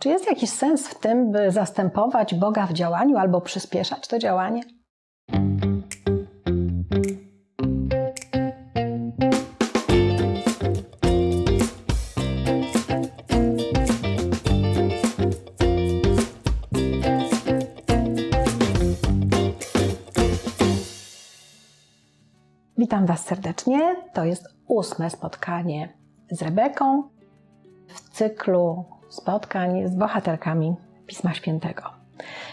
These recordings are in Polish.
Czy jest jakiś sens w tym, by zastępować Boga w działaniu albo przyspieszać to działanie? Witam Was serdecznie. To jest ósme spotkanie z Rebeką w cyklu spotkań z bohaterkami Pisma Świętego.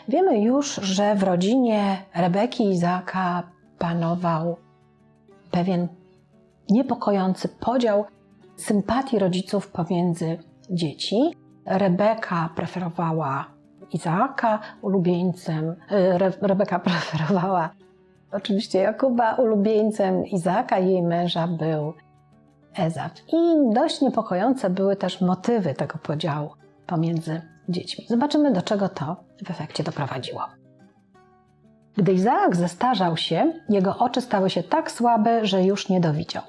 Wiemy już, że w rodzinie Rebeki i Izaka panował pewien niepokojący podział sympatii rodziców pomiędzy dzieci. Rebeka preferowała Izaaka ulubieńcem, Re, Rebeka preferowała oczywiście Jakuba, ulubieńcem Izaaka i jej męża był Ezaf. I dość niepokojące były też motywy tego podziału pomiędzy dziećmi. Zobaczymy, do czego to w efekcie doprowadziło. Gdy Izaak zestarzał się, jego oczy stały się tak słabe, że już nie dowidział.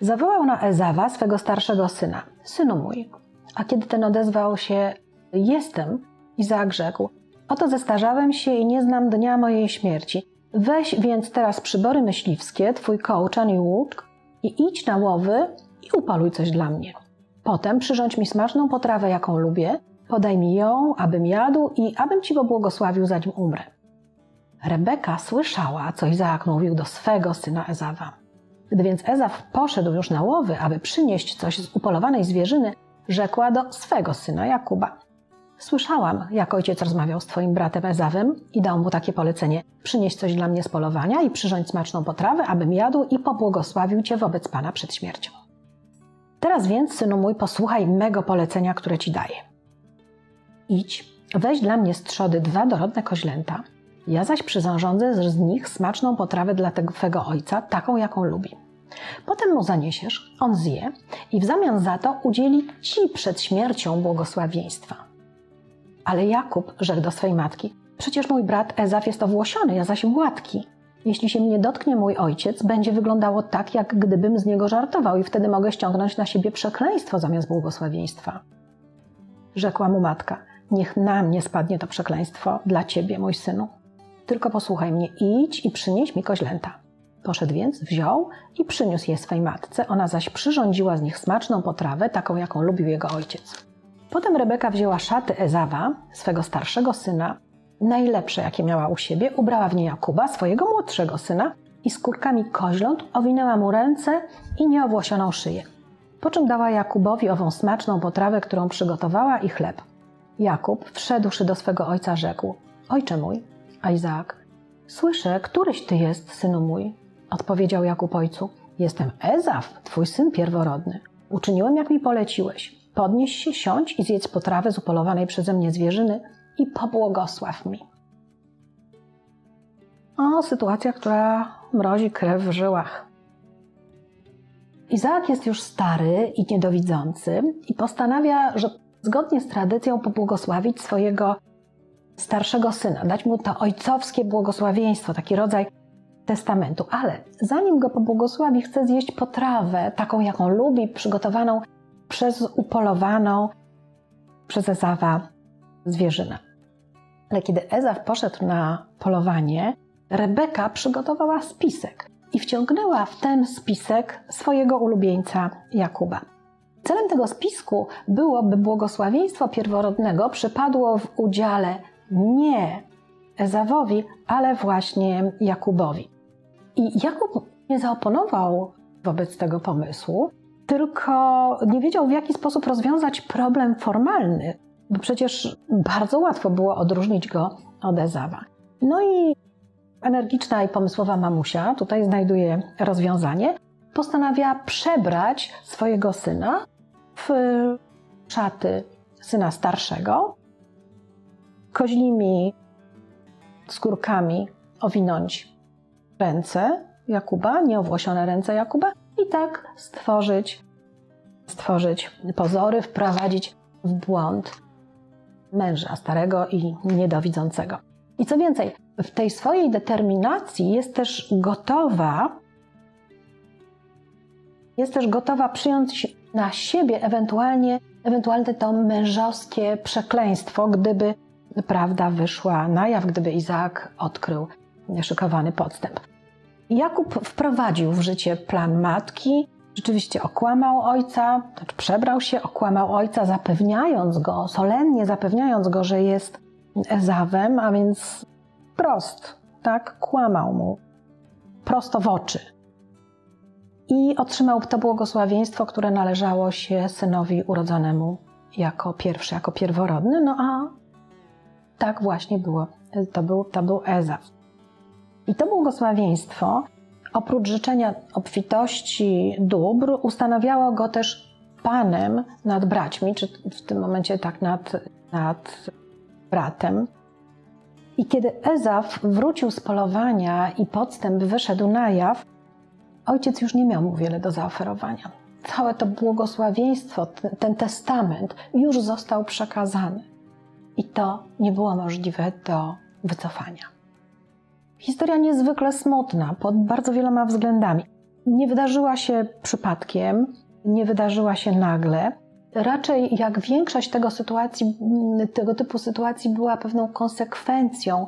Zawołał na Ezawa, swego starszego syna: Synu mój. A kiedy ten odezwał się: Jestem, Izaak rzekł: Oto zestarzałem się i nie znam dnia mojej śmierci. Weź więc teraz przybory myśliwskie, twój kołczan i łuk i idź na łowy i upaluj coś dla mnie. Potem przyrządź mi smaczną potrawę, jaką lubię, podaj mi ją, abym jadł i abym ci pobłogosławił, zanim umrę. Rebeka słyszała, co Izaak mówił do swego syna Ezawa. Gdy więc Ezaf poszedł już na łowy, aby przynieść coś z upolowanej zwierzyny, rzekła do swego syna Jakuba. Słyszałam, jak ojciec rozmawiał z twoim bratem Ezawem i dał mu takie polecenie: przynieś coś dla mnie z polowania i przyrządź smaczną potrawę, abym jadł i pobłogosławił cię wobec Pana przed śmiercią. Teraz więc, synu mój, posłuchaj mego polecenia, które ci daję. Idź, weź dla mnie z trzody dwa dorodne koźlęta, ja zaś przyrządzę z nich smaczną potrawę dla tego twego ojca, taką, jaką lubi. Potem mu zaniesiesz, on zje i w zamian za to udzieli ci przed śmiercią błogosławieństwa. Ale Jakub rzekł do swej matki: Przecież mój brat Ezaf jest owłosiony, ja zaś gładki. Jeśli się mnie dotknie mój ojciec, będzie wyglądało tak, jak gdybym z niego żartował, i wtedy mogę ściągnąć na siebie przekleństwo zamiast błogosławieństwa. Rzekła mu matka: Niech na mnie spadnie to przekleństwo dla ciebie, mój synu. Tylko posłuchaj mnie, idź i przynieś mi koźlęta. Poszedł więc, wziął i przyniósł je swej matce, ona zaś przyrządziła z nich smaczną potrawę, taką jaką lubił jego ojciec. Potem Rebeka wzięła szaty Ezawa, swego starszego syna, najlepsze jakie miała u siebie, ubrała w nie Jakuba, swojego młodszego syna i skórkami koźląt owinęła mu ręce i nieowłosioną szyję. Po czym dała Jakubowi ową smaczną potrawę, którą przygotowała i chleb. Jakub, wszedłszy do swego ojca, rzekł: Ojcze mój, a Izaak: Słyszę, któryś ty jest, synu mój. Odpowiedział Jakub ojcu: Jestem Ezaf, twój syn pierworodny. Uczyniłem, jak mi poleciłeś. Podnieś się, siądź i zjedz potrawę z upolowanej przeze mnie zwierzyny i pobłogosław mi. O, sytuacja, która mrozi krew w żyłach. Izaak jest już stary i niedowidzący i postanawia, że zgodnie z tradycją pobłogosławić swojego starszego syna, dać mu to ojcowskie błogosławieństwo, taki rodzaj testamentu. Ale zanim go pobłogosławi, chce zjeść potrawę, taką jaką lubi, przygotowaną przez upolowaną przez Ezawa zwierzynę. Ale kiedy Ezaf poszedł na polowanie, Rebeka przygotowała spisek i wciągnęła w ten spisek swojego ulubieńca Jakuba. Celem tego spisku było, by błogosławieństwo pierworodnego przypadło w udziale nie Ezawowi, ale właśnie Jakubowi. I Jakub nie zaoponował wobec tego pomysłu, tylko nie wiedział, w jaki sposób rozwiązać problem formalny, bo przecież bardzo łatwo było odróżnić go od Ezawa. No i energiczna i pomysłowa mamusia tutaj znajduje rozwiązanie. Postanawia przebrać swojego syna w szaty syna starszego, koźlimi skórkami owinąć ręce Jakuba, nieowłosione ręce Jakuba i tak stworzyć, stworzyć pozory, wprowadzić w błąd męża starego i niedowidzącego. I co więcej, w tej swojej determinacji jest też gotowa, jest też gotowa przyjąć na siebie ewentualnie ewentualnie to mężowskie przekleństwo, gdyby prawda wyszła na jaw, gdyby Izaak odkrył szykowany podstęp. Jakub wprowadził w życie plan matki, rzeczywiście okłamał ojca, znaczy przebrał się, okłamał ojca, zapewniając go, solennie zapewniając go, że jest Ezawem, a więc prost, tak, kłamał mu prosto w oczy. I otrzymał to błogosławieństwo, które należało się synowi urodzonemu jako pierwszy, jako pierworodny, no a tak właśnie było. To był, to był Ezaw. I to błogosławieństwo, oprócz życzenia obfitości dóbr, ustanawiało go też panem nad braćmi, czy w tym momencie tak nad, nad bratem. I kiedy Ezaf wrócił z polowania i podstęp wyszedł na jaw, ojciec już nie miał mu wiele do zaoferowania. Całe to błogosławieństwo, ten testament już został przekazany. I to nie było możliwe do wycofania. Historia niezwykle smutna pod bardzo wieloma względami. Nie wydarzyła się przypadkiem, nie wydarzyła się nagle. Raczej jak większość tego, sytuacji, tego typu sytuacji była pewną konsekwencją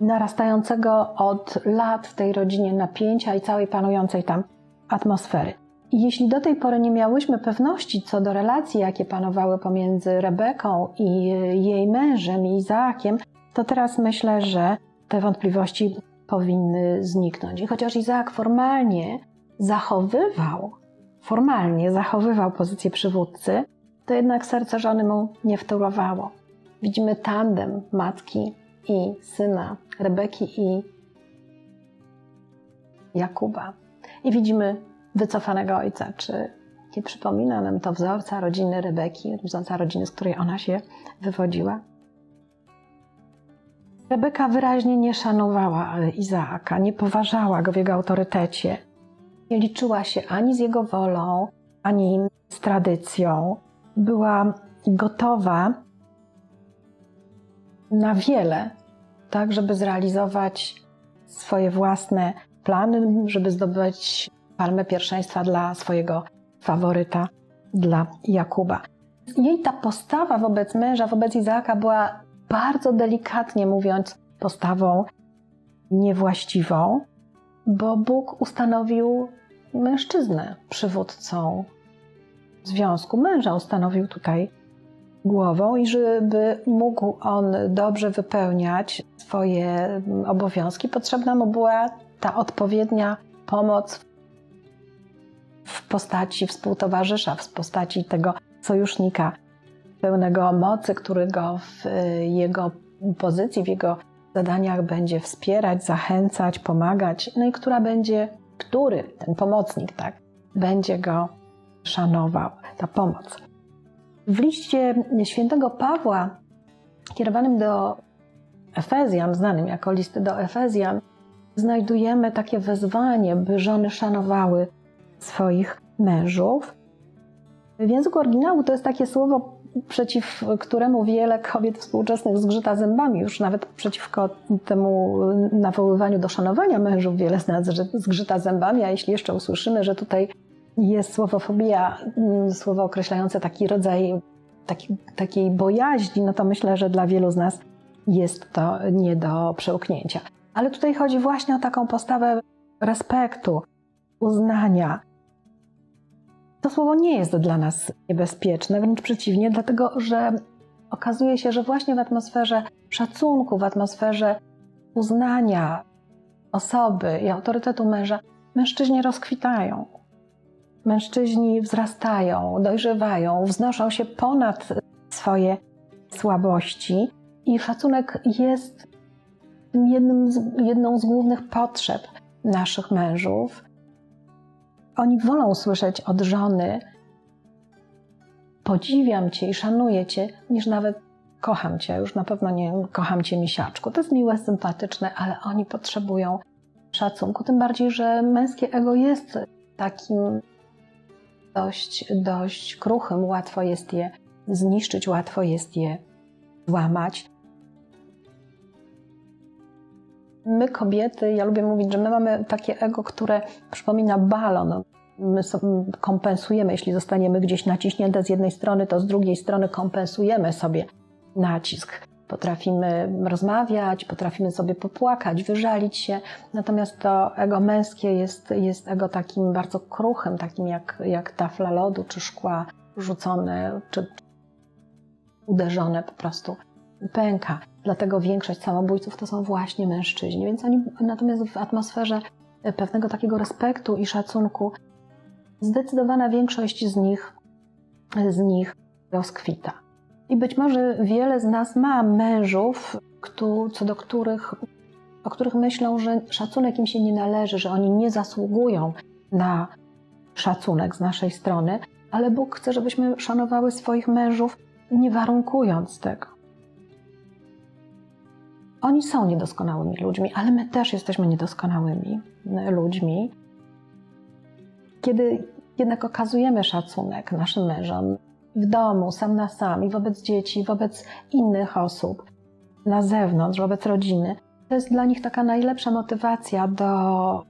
narastającego od lat w tej rodzinie napięcia i całej panującej tam atmosfery. Jeśli do tej pory nie miałyśmy pewności co do relacji, jakie panowały pomiędzy Rebeką i jej mężem, Izaakiem, to teraz myślę, że te wątpliwości powinny zniknąć. I chociaż Izaak formalnie zachowywał, formalnie zachowywał pozycję przywódcy, to jednak serce żony mu nie wtórowało. Widzimy tandem matki i syna, Rebeki i Jakuba. I widzimy wycofanego ojca. Czy nie przypomina nam to wzorca rodziny Rebeki, wzorca rodziny, z której ona się wywodziła? Rebeka wyraźnie nie szanowała Izaaka, nie poważała go w jego autorytecie. Nie liczyła się ani z jego wolą, ani z tradycją. Była gotowa na wiele, tak, żeby zrealizować swoje własne plany, żeby zdobyć palmę pierwszeństwa dla swojego faworyta, dla Jakuba. Jej ta postawa wobec męża, wobec Izaaka była bardzo delikatnie mówiąc postawą niewłaściwą, bo Bóg ustanowił mężczyznę przywódcą związku. Męża ustanowił tutaj głową i żeby mógł on dobrze wypełniać swoje obowiązki, potrzebna mu była ta odpowiednia pomoc w postaci współtowarzysza, w postaci tego sojusznika pełnego mocy, który go w jego pozycji, w jego zadaniach będzie wspierać, zachęcać, pomagać, no i która będzie, który ten pomocnik, tak, będzie go szanował, ta pomoc. W liście świętego Pawła, kierowanym do Efezjan, znanym jako listy do Efezjan, znajdujemy takie wezwanie, by żony szanowały swoich mężów. W języku oryginału to jest takie słowo, przeciw któremu wiele kobiet współczesnych zgrzyta zębami. Już nawet przeciwko temu nawoływaniu do szanowania mężów wiele z nas zgrzyta zębami, a jeśli jeszcze usłyszymy, że tutaj jest słowofobia, mm, słowo określające taki rodzaj taki, takiej bojaźni, no to myślę, że dla wielu z nas jest to nie do przełknięcia. Ale tutaj chodzi właśnie o taką postawę respektu, uznania. To słowo nie jest dla nas niebezpieczne, wręcz przeciwnie, dlatego że okazuje się, że właśnie w atmosferze szacunku, w atmosferze uznania osoby i autorytetu męża, mężczyźni rozkwitają. Mężczyźni wzrastają, dojrzewają, wznoszą się ponad swoje słabości i szacunek jest jednym z, jedną z głównych potrzeb naszych mężów. Oni wolą słyszeć od żony: Podziwiam cię i szanuję cię, niż nawet kocham cię. Już na pewno nie kocham cię, misiaczku. To jest miłe, sympatyczne, ale oni potrzebują szacunku. Tym bardziej, że męskie ego jest takim dość, dość kruchym, łatwo jest je zniszczyć, łatwo jest je złamać. My, kobiety, ja lubię mówić, że my mamy takie ego, które przypomina balon. my kompensujemy, jeśli zostaniemy gdzieś naciśnięte z jednej strony, to z drugiej strony kompensujemy sobie nacisk. Potrafimy rozmawiać, potrafimy sobie popłakać, wyżalić się, natomiast to ego męskie jest, jest ego takim bardzo kruchym, takim jak, jak tafla lodu czy szkła rzucone, czy uderzone po prostu pęka. Dlatego większość samobójców to są właśnie mężczyźni. Więc oni natomiast w atmosferze pewnego takiego respektu i szacunku zdecydowana większość z nich, z nich rozkwita. I być może wiele z nas ma mężów, co do których, o których myślą, że szacunek im się nie należy, że oni nie zasługują na szacunek z naszej strony, ale Bóg chce, żebyśmy szanowały swoich mężów, nie warunkując tego. Oni są niedoskonałymi ludźmi, ale my też jesteśmy niedoskonałymi ludźmi. Kiedy jednak okazujemy szacunek naszym mężom w domu, sam na sam i wobec dzieci, wobec innych osób, na zewnątrz, wobec rodziny, to jest dla nich taka najlepsza motywacja do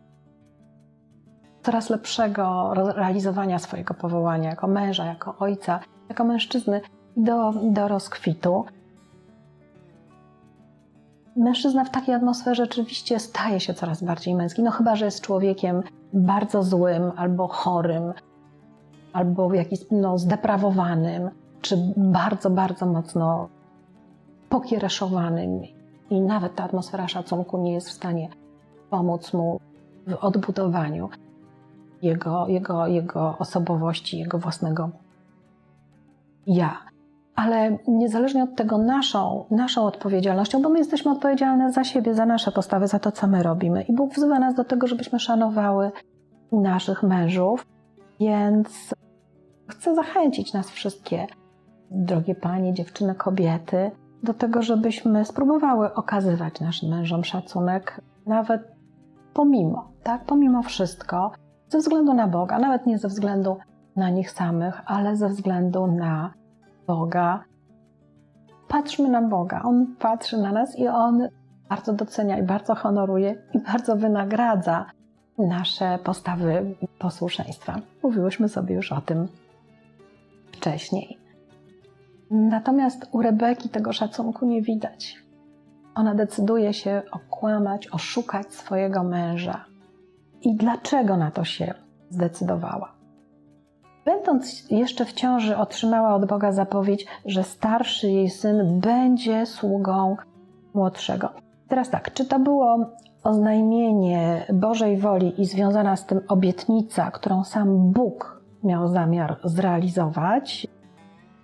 coraz lepszego realizowania swojego powołania jako męża, jako ojca, jako mężczyzny do, do rozkwitu. Mężczyzna w takiej atmosferze rzeczywiście staje się coraz bardziej męski, no chyba, że jest człowiekiem bardzo złym albo chorym, albo jakimś no, zdeprawowanym, czy bardzo, bardzo mocno pokiereszowanym i nawet ta atmosfera szacunku nie jest w stanie pomóc mu w odbudowaniu jego, jego, jego osobowości, jego własnego ja. Ale niezależnie od tego naszą, naszą odpowiedzialnością, bo my jesteśmy odpowiedzialne za siebie, za nasze postawy, za to, co my robimy. I Bóg wzywa nas do tego, żebyśmy szanowały naszych mężów, więc chcę zachęcić nas wszystkie, drogie panie, dziewczyny, kobiety, do tego, żebyśmy spróbowały okazywać naszym mężom szacunek, nawet pomimo, tak, pomimo wszystko, ze względu na Boga, nawet nie ze względu na nich samych, ale ze względu na Boga. Patrzmy na Boga. On patrzy na nas i On bardzo docenia i bardzo honoruje i bardzo wynagradza nasze postawy posłuszeństwa. Mówiłyśmy sobie już o tym wcześniej. Natomiast u Rebeki tego szacunku nie widać. Ona decyduje się okłamać, oszukać swojego męża. I dlaczego na to się zdecydowała? Będąc jeszcze w ciąży, otrzymała od Boga zapowiedź, że starszy jej syn będzie sługą młodszego. Teraz tak, czy to było oznajmienie Bożej woli i związana z tym obietnica, którą sam Bóg miał zamiar zrealizować,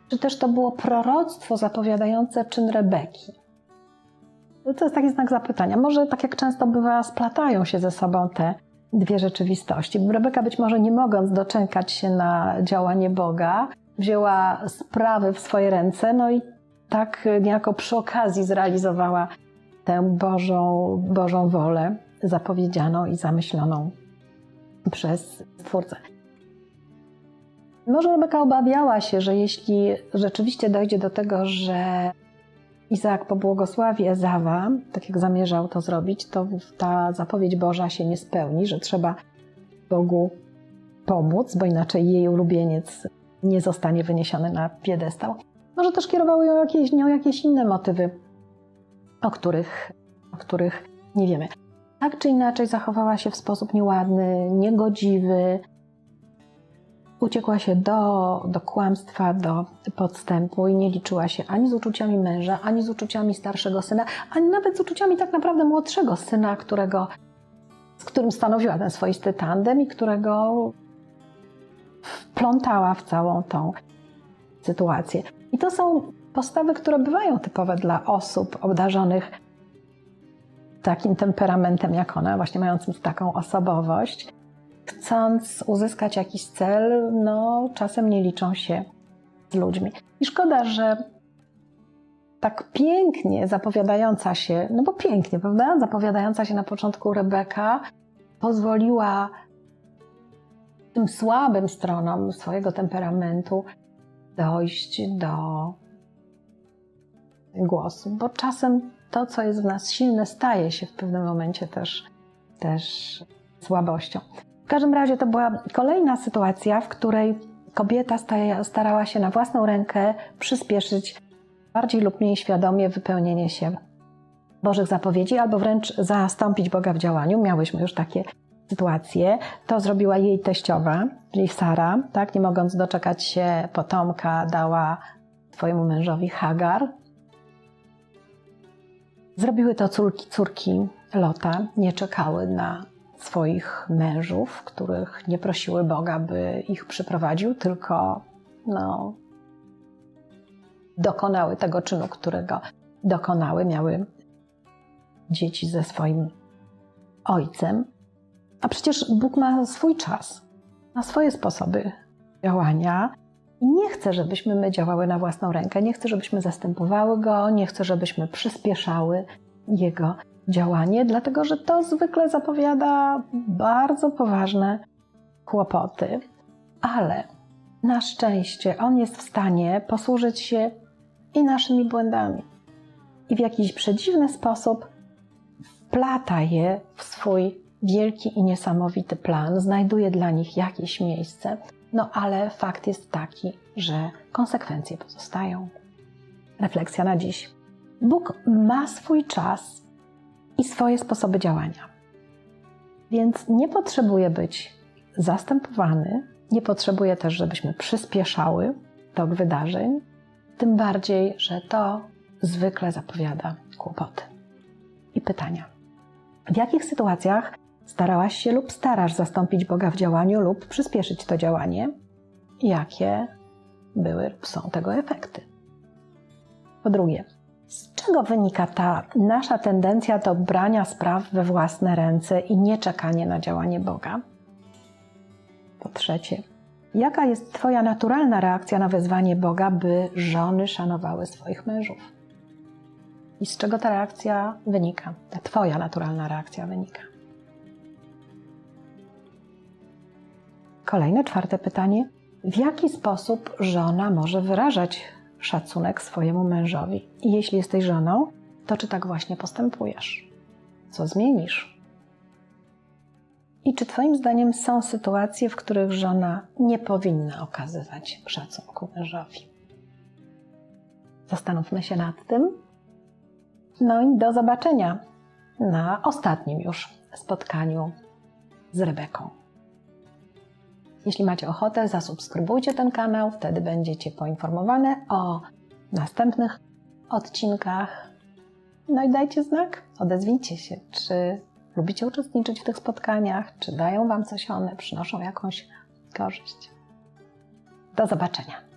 czy też to było proroctwo zapowiadające czyn Rebeki? To jest taki znak zapytania. Może tak jak często bywa, splatają się ze sobą te dwie rzeczywistości. Rebeka być może nie mogąc doczekać się na działanie Boga, wzięła sprawy w swoje ręce, no i tak niejako przy okazji zrealizowała tę Bożą, Bożą wolę zapowiedzianą i zamyśloną przez Stwórcę. Może Rebeka obawiała się, że jeśli rzeczywiście dojdzie do tego, że Izaak pobłogosławi Ezawa, tak jak zamierzał to zrobić, to ta zapowiedź Boża się nie spełni, że trzeba Bogu pomóc, bo inaczej jej ulubieniec nie zostanie wyniesiony na piedestał. Może też kierowały ją jakieś, nią jakieś inne motywy, o których, o których nie wiemy. Tak czy inaczej zachowała się w sposób nieładny, niegodziwy, uciekła się do, do kłamstwa, do podstępu i nie liczyła się ani z uczuciami męża, ani z uczuciami starszego syna, ani nawet z uczuciami tak naprawdę młodszego syna, którego, z którym stanowiła ten swoisty tandem i którego wplątała w całą tą sytuację. I to są postawy, które bywają typowe dla osób obdarzonych takim temperamentem jak ona, właśnie mającym taką osobowość chcąc uzyskać jakiś cel, no czasem nie liczą się z ludźmi. I szkoda, że tak pięknie zapowiadająca się, no bo pięknie, prawda? Zapowiadająca się na początku Rebeka pozwoliła tym słabym stronom swojego temperamentu dojść do głosu, bo czasem to, co jest w nas silne, staje się w pewnym momencie też, też słabością. W każdym razie to była kolejna sytuacja, w której kobieta starała się na własną rękę przyspieszyć bardziej lub mniej świadomie wypełnienie się Bożych zapowiedzi, albo wręcz zastąpić Boga w działaniu. Miałyśmy już takie sytuacje. To zrobiła jej teściowa, czyli Sara, tak, nie mogąc doczekać się potomka, dała swojemu mężowi Hagar. Zrobiły to córki, córki Lota, nie czekały na swoich mężów, których nie prosiły Boga, by ich przyprowadził, tylko no, dokonały tego czynu, którego dokonały, miały dzieci ze swoim ojcem. A przecież Bóg ma swój czas, ma swoje sposoby działania i nie chce, żebyśmy my działały na własną rękę, nie chce, żebyśmy zastępowały go, nie chce, żebyśmy przyspieszały jego działanie, dlatego że to zwykle zapowiada bardzo poważne kłopoty. Ale na szczęście on jest w stanie posłużyć się i naszymi błędami. I w jakiś przedziwny sposób wplata je w swój wielki i niesamowity plan, znajduje dla nich jakieś miejsce, no ale fakt jest taki, że konsekwencje pozostają. Refleksja na dziś. Bóg ma swój czas i swoje sposoby działania. Więc nie potrzebuje być zastępowany, nie potrzebuje też, żebyśmy przyspieszały tok wydarzeń, tym bardziej, że to zwykle zapowiada kłopoty. I pytania. W jakich sytuacjach starałaś się lub starasz zastąpić Boga w działaniu lub przyspieszyć to działanie? Jakie były lub są tego efekty? Po drugie, z czego wynika ta nasza tendencja do brania spraw we własne ręce i nie czekanie na działanie Boga? Po trzecie, jaka jest Twoja naturalna reakcja na wezwanie Boga, by żony szanowały swoich mężów? I z czego ta reakcja wynika? Ta Twoja naturalna reakcja wynika? Kolejne, czwarte pytanie. W jaki sposób żona może wyrażać szacunek swojemu mężowi? I jeśli jesteś żoną, to czy tak właśnie postępujesz? Co zmienisz? I czy Twoim zdaniem są sytuacje, w których żona nie powinna okazywać szacunku mężowi? Zastanówmy się nad tym. No i do zobaczenia na ostatnim już spotkaniu z Rebeką. Jeśli macie ochotę, zasubskrybujcie ten kanał, wtedy będziecie poinformowane o następnych odcinkach. No i dajcie znak, odezwijcie się, czy lubicie uczestniczyć w tych spotkaniach, czy dają Wam coś one, przynoszą jakąś korzyść. Do zobaczenia.